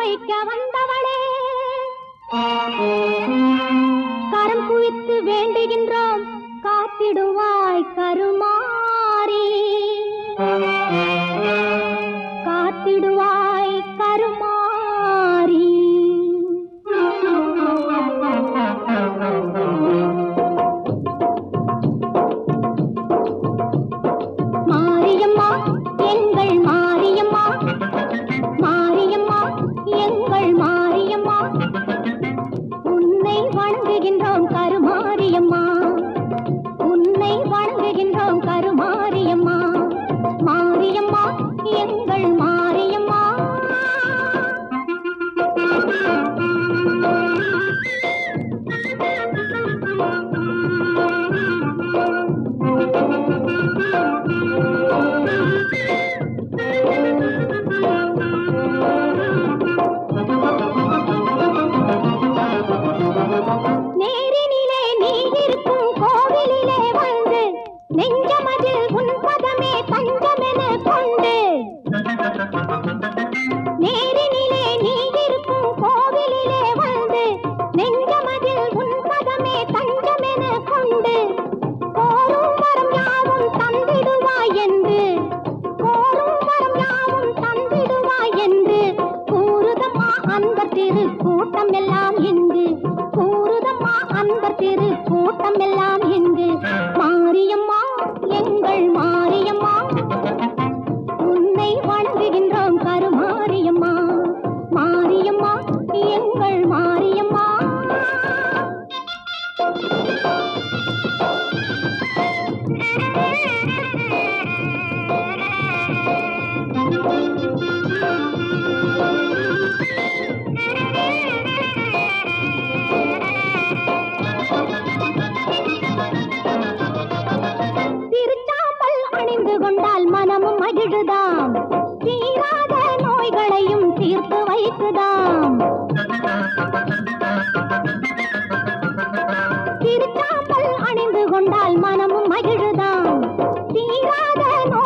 வைக்க வந்தவளே. கரம் குவித்து வேண்டுகின்றோம். காத்திடுவாய் கருமாறி.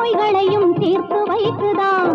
நோய்களையும் தீர்த்து வைக்குதான்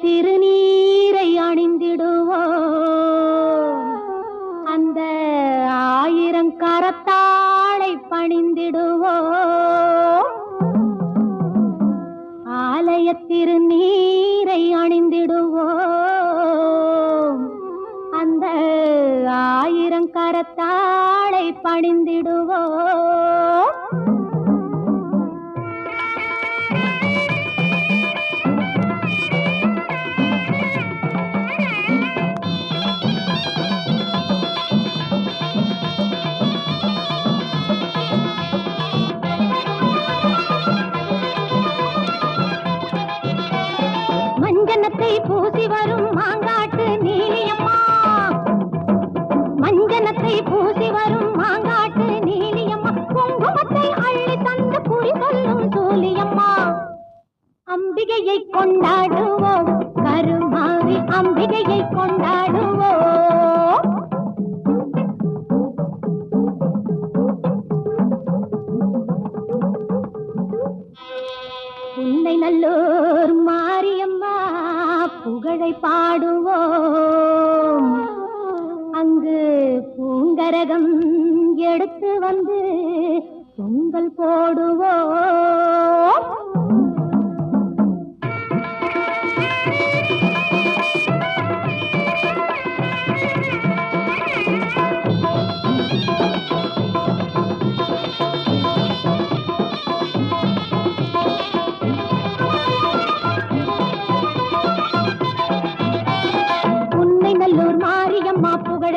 திரு உன்னை நல்லூர் மாரியம்மா புகழை பாடுவோம். அங்கு பூங்கரகம் எடுத்து வந்து பொங்கல் போடுவோம்.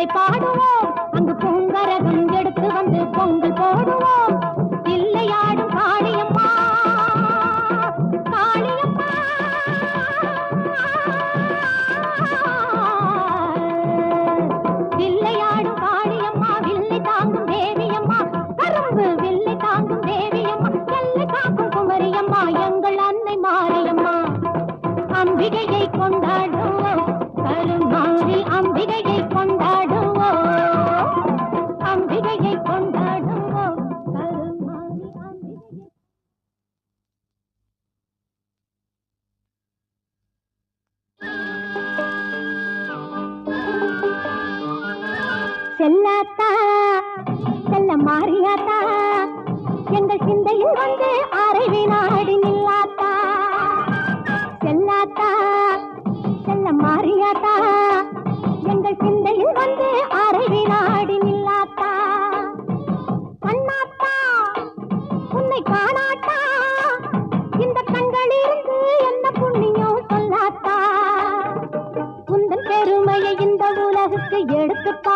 பாடுவோம். அங்கு பொங்கரகம் எடுத்து வந்து பொங்கல் போடுவோம். செல்லாத்தா செல்ல மாறியாத்தா எங்கள் சிந்தையில் வந்து அரை வினாடி நில்லாத்தா. செல்லாத்தா செல்ல மாறியாத்தா எங்கள் சிந்தையில் வந்து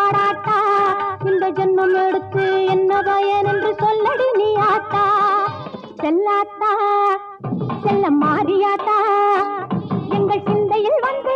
பாராட்டா? இந்த ஜென்மம் எடுத்து என்ன பயன் என்று சொல்லடி நீ ஆட்டா செல்லாத்தா? செல்ல மாறியாத்தா? எங்கள் சிந்தையில் வந்து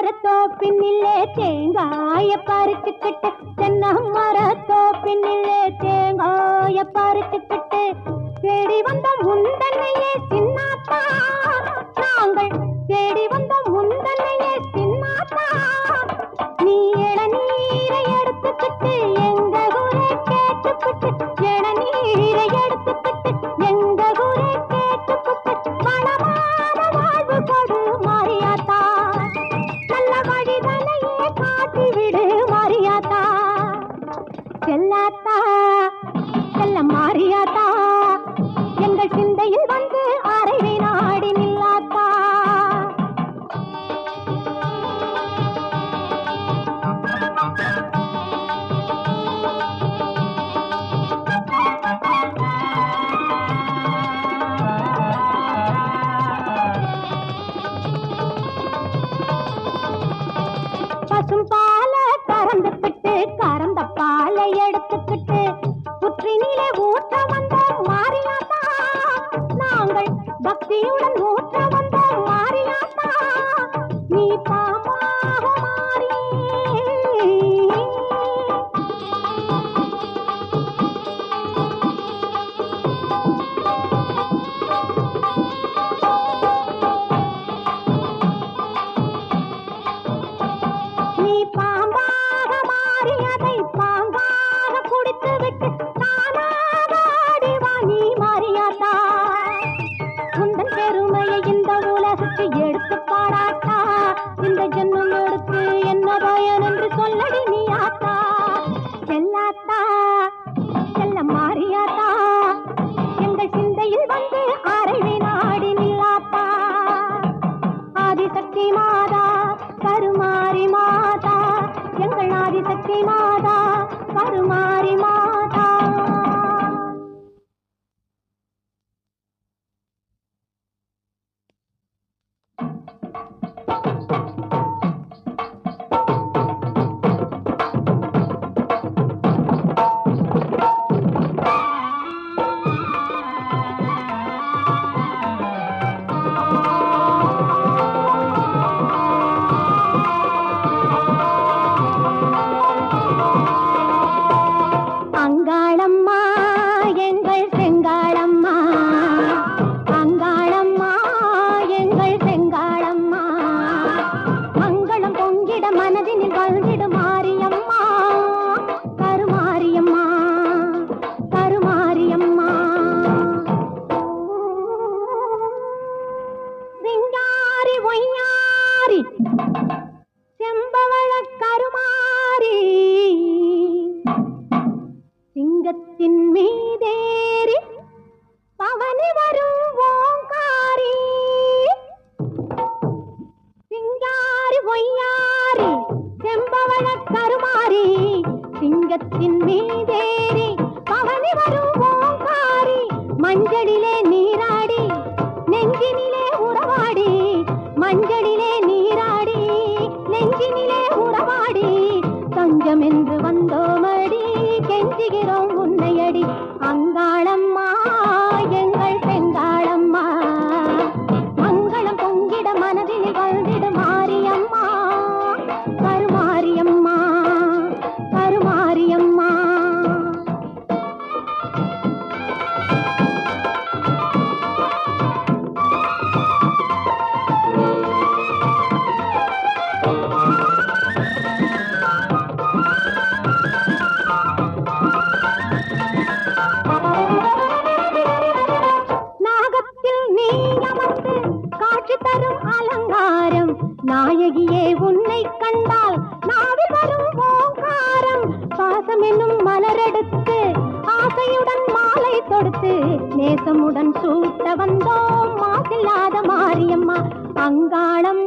மரத்தோப்பினிலே தேங்காய பறிச்சுக்கிட்டு தென்ன மரத்தோப்பினிலே தேங்காய பறிச்சுக்கிட்டு தேடி வந்த முந்தனையே சின்னாப்பா நாங்கள் தேடி வந்த முந்தனையே சின்னாப்பா நீ இளநீரை எடுத்துக்கிட்டு எங்க ஊரை கேட்டுக்கிட்டு இளநீரை எடுத்துக்கிட்டு எங்க ஊரை से परमा மரத்தின் மீதேறி பவனி வரும் ஓங்காரி. சிங்காரி பொய்யாரி செம்பவள கருமாரி சிங்கத்தின் மீதேறி பவனி வரும் ஓங்காரி. மஞ்சளிலே நீராடி நெஞ்சினிலே உறவாடி மஞ்சளில் தேசமுடன் சூட்ட வந்தோம். மாசில்லாத மாரியம்மா அங்காளம்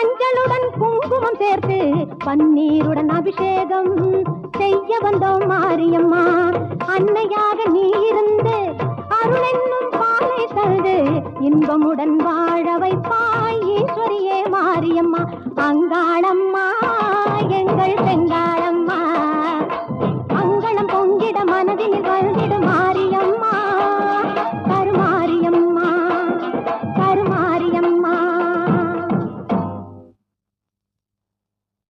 மஞ்சளுடன் குங்குமம் சேர்த்து பன்னீருடன் அபிஷேகம் செய்ய வந்தோம் மாரியம்மா. அன்னையாக நீ இருந்து அருளென்னும் பாலை தழுது இன்பமுடன் வாழ வைப்பாய் ஈஸ்வரியே மாரியம்மா. அங்காளம்மா எங்கள் பெங்காளம்மா அங்கனம் பொங்கிட மனதில் வந்திடும் மாரியம்.